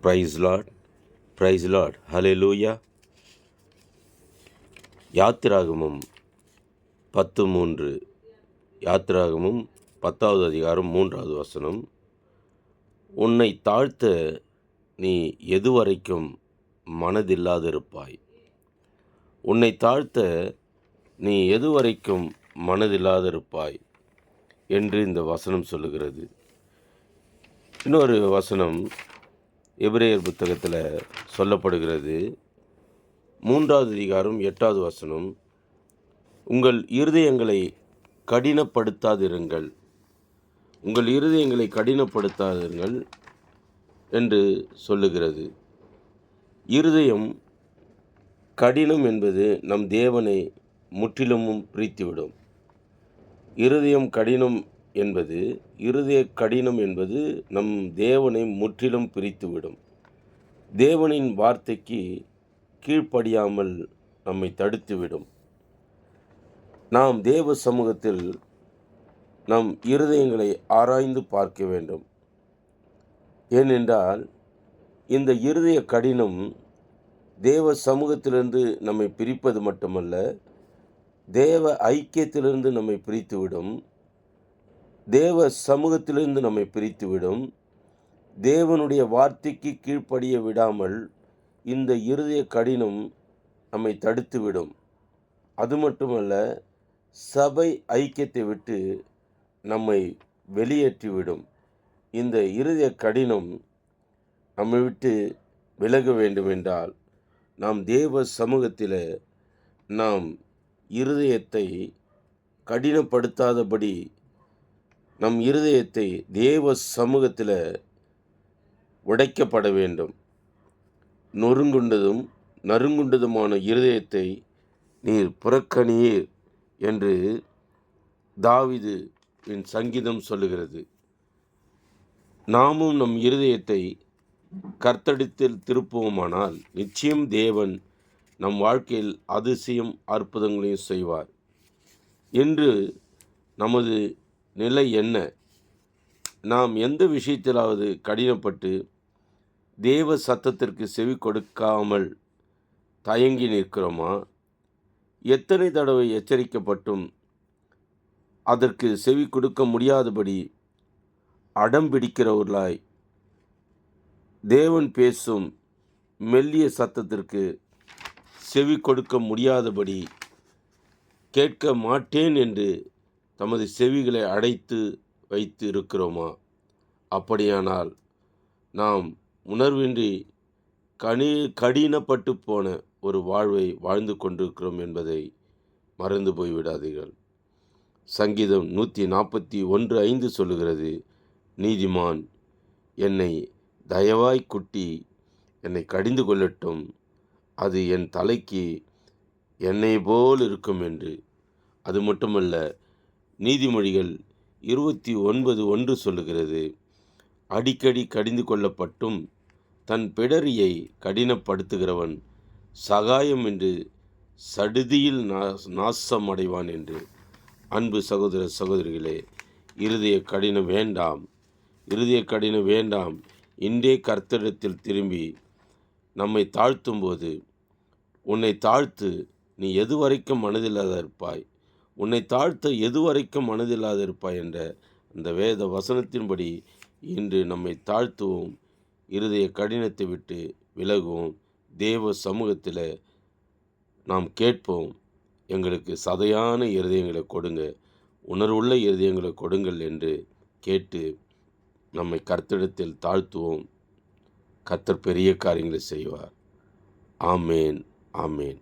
Price Lord lot Lord லூயா யாத்திராகமும் பத்து மூன்று. யாத்திராகமும் பத்தாவது அதிகாரம் மூன்றாவது வசனம். உன்னை தாழ்த்த நீ எதுவரைக்கும் மனதில்லாதிருப்பாய். உன்னை தாழ்த்த நீ எதுவரைக்கும் மனதில்லாதிருப்பாய் என்று இந்த வசனம் சொல்லுகிறது. இன்னொரு வசனம் எபிரேயர் புத்தகத்தில் சொல்லப்படுகிறது. மூன்றாவது அதிகாரம் எட்டாவது வசனம் உங்கள் இருதயங்களை கடினப்படுத்தாதிருங்கள். உங்கள் இருதயங்களை கடினப்படுத்தாதிருங்கள் என்று சொல்லுகிறது. இருதயம் கடினம் என்பது நம் தேவனை முற்றிலுமும் பிரித்துவிடும். இருதயம் கடினம் என்பது இருதய கடினம் என்பது நம் தேவனை முற்றிலும் பிரித்துவிடும். தேவனின் வார்த்தைக்கு கீழ்ப்படியாமல் நம்மை தடுத்துவிடும். நாம் தேவ சமூகத்தில் நம் இருதயங்களை ஆராய்ந்து பார்க்க வேண்டும். ஏனென்றால் இந்த இருதய கடினம் தேவ சமூகத்திலிருந்து நம்மை பிரிப்பது மட்டுமல்ல தேவ ஐக்கியத்திலிருந்து நம்மை பிரித்துவிடும். தேவ சமூகத்திலிருந்து நம்மை பிரித்துவிடும். தேவனுடைய வார்த்தைக்கு கீழ்ப்படிய விடாமல் இந்த இருதய கடினம் நம்மை தடுத்துவிடும். அது மட்டுமல்ல சபை ஐக்கியத்தை விட்டு நம்மை வெளியேற்றிவிடும். இந்த இருதய கடினம் நம்மை விட்டு விலக வேண்டுமென்றால் நாம் தேவ சமூகத்தில் நாம் இருதயத்தை கடினப்படுத்தாதபடி நம் இருதயத்தை தேவ சமூகத்தில் உடைக்கப்பட வேண்டும். நொறுங்குண்டதும் நறுங்குண்டதுமான இருதயத்தை நீர் புறக்கணியீர் என்று தாவிது என் சங்கீதம் சொல்லுகிறது. நாமும் நம் இருதயத்தை கர்த்தடித்தில் திருப்புவோமானால் நிச்சயம் தேவன் நம் வாழ்க்கையில் அதிசயம் அற்புதங்களையும் செய்வார். என்று நமது நிலை என்ன? நாம் எந்த விஷயத்திலாவது கடினப்பட்டு தேவ சத்தத்திற்கு செவி கொடுக்காமல் தயங்கி நிற்கிறோமா? எத்தனை தடவை எச்சரிக்கப்பட்டும் அதற்கு செவி கொடுக்க முடியாதபடி அடம் பிடிக்கிறவர்களாய் தேவன் பேசும் மெல்லிய சத்தத்திற்கு செவி கொடுக்க முடியாதபடி கேட்க மாட்டேன் என்று தமது செவிகளை அடைத்து வைத்து இருக்கிறோமா? அப்படியானால் நாம் உணர்வின்றி கனி கடினப்பட்டு போன ஒரு வாழ்வை வாழ்ந்து கொண்டிருக்கிறோம் என்பதை மறந்து போய்விடாதீர்கள் சங்கீதம் நூற்றி நாற்பத்தி ஒன்று ஐந்து சொல்லுகிறது நீதிமான் என்னை தயவாய் குட்டி என்னை கடிந்து கொள்ளட்டும். அது என் தலைக்கு என்னை போல் இருக்கும் என்று. அது மட்டுமல்ல நீதிமொழிகள் இருபத்தி ஒன்பது ஒன்று சொல்லுகிறது அடிக்கடி கடிந்து கொள்ளப்பட்டும் தன் பிடரியை கடினப்படுத்துகிறவன் சகாயம் என்று சடுதியில் நாசம் அடைவான் என்று. அன்பு சகோதர சகோதரிகளே இருதய கடினம் வேண்டாம் இருதய கடினம் வேண்டாம். இன்றே கர்த்தரிடத்தில் திரும்பி நம்மை தாழ்த்தும்போது உன்னை தாழ்த்து நீ எதுவரைக்கும் மனதில்லாத இருப்பாய் உன்னை தாழ்த்த எதுவரைக்கும் மனதில்லாதிருப்பாய் என்ற அந்த வேத வசனத்தின்படி இன்று நம்மை தாழ்த்துவோம். இருதய கடினத்தை விட்டு விலகுவோம். தேவ சமூகத்தில் நாம் கேட்போம். எங்களுக்கு சதையான இருதயங்களை கொடுங்க. உணர்வுள்ள இருதயங்களை கொடுங்கள் என்று கேட்டு நம்மை கர்த்தரிடத்தில் தாழ்த்துவோம். கர்த்தர் பெரிய காரியங்களை செய்வார். ஆமேன் ஆமேன்.